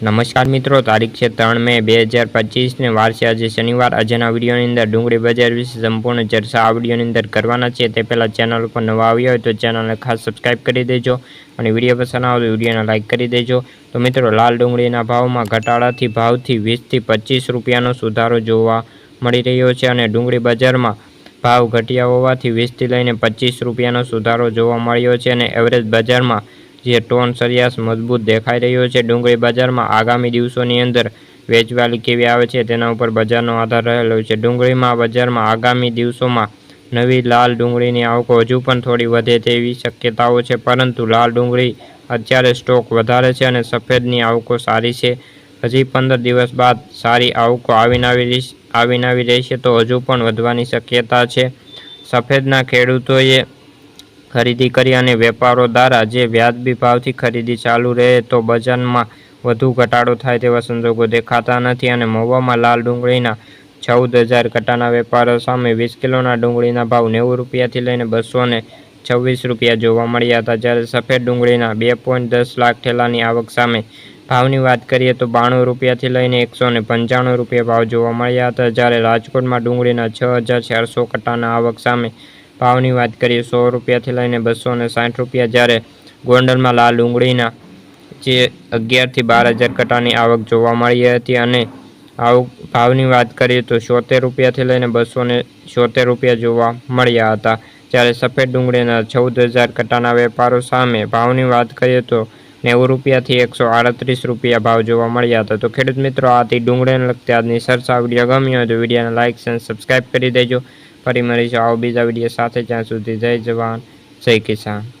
નમસ્કાર મિત્રો, તારીખ છે ત્રણ મે બે હજાર પચીસને વાર છે આજે શનિવાર. આજના વિડીયોની અંદર ડુંગળી બજાર વિશે સંપૂર્ણ ચર્ચા આ વિડીયોની અંદર કરવાના છે. તે પહેલાં ચેનલ ઉપર નવા આવ્યા હોય તો ચેનલને ખાસ સબસ્ક્રાઈબ કરી દેજો અને વીડિયો પસંદ આવે તો વિડીયોને લાઇક કરી દેજો. તો મિત્રો, લાલ ડુંગળીના ભાવમાં ઘટાડાથી ભાવથી વીસથી પચીસ રૂપિયાનો સુધારો જોવા મળી રહ્યો છે અને ડુંગળી બજારમાં ભાવ ઘટ્યા હોવાથી વીસથી લઈને પચીસ રૂપિયાનો સુધારો જોવા મળ્યો છે અને એવરેજ બજારમાં જે ટોન સરિયાસ મજબૂત દેખાઈ રહ્યો છે. ડુંગળી બજારમાં આગામી દિવસોની અંદર વેચવાલી કેવી આવે છે તેના ઉપર બજારનો આધાર રહેલો છે. ડુંગળીમાં બજારમાં આગામી દિવસોમાં નવી લાલ ડુંગળીની આવકો હજુ પણ થોડી વધે તેવી શક્યતાઓ છે, પરંતુ લાલ ડુંગળી અત્યારે સ્ટોક વધારે છે અને સફેદની આવકો સારી છે. હજી પંદર દિવસ બાદ સારી આવકો આવીને આવી રહી- આવીને આવી રહેશે તો હજુ પણ વધવાની શક્યતા છે. સફેદના ખેડૂતોએ ખરીદી કરી અને વેપારો દ્વારા જે વ્યાજબી ભાવથી ખરીદી ચાલુ રહે તો બજારમાં વધુ ઘટાડો થાય તેવા સંજોગો દેખાતા નથી અને મહુવામાં લાલ ડુંગળીના ચૌદ હજાર કટાના વેપારો સામે વીસ કિલોના ડુંગળીના ભાવ નેવું રૂપિયાથી લઈને બસો ને છવ્વીસ રૂપિયા જોવા મળ્યા હતા. જ્યારે સફેદ ડુંગળીના બે પોઈન્ટ દસ લાખ ઠેલાની આવક સામે ભાવની વાત કરીએ તો બાણું રૂપિયાથી લઈને એકસો ને પંચાણું રૂપિયા ભાવ જોવા મળ્યા હતા. જ્યારે રાજકોટમાં ડુંગળીના છ હજાર ચારસો કટાના આવક સામે ભાવની વાત કરીએ, સો રૂપિયાથી લઈને બસો ને સાઠ રૂપિયા જ્યારે ગોંડલમાં લાલ ડુંગળીના જે અગિયારથી બાર હજાર કટાની આવક જોવા મળી હતી અને આવક ભાવની વાત કરીએ તો છોતેર રૂપિયાથી લઈને બસો ને છોતેર રૂપિયા જોવા મળ્યા હતા. જ્યારે સફેદ ડુંગળીના ચૌદ હજાર કટાના વેપારો સામે ભાવની વાત કરીએ તો નેવું રૂપિયાથી એકસો આડત્રીસ રૂપિયા ભાવ જોવા મળ્યા હતા. તો ખેડૂત મિત્રો, આથી ડુંગળીને લગતી આજની સરસા વીડિયો ગમ્યો હોય તો વિડીયોને લાઇક અને સબસ્ક્રાઈબ કરી દેજો. ફરી મળીશું આવો બીજા વીડિયો સાથે જ્યાં સુધી જય જવાન જય કિસાન.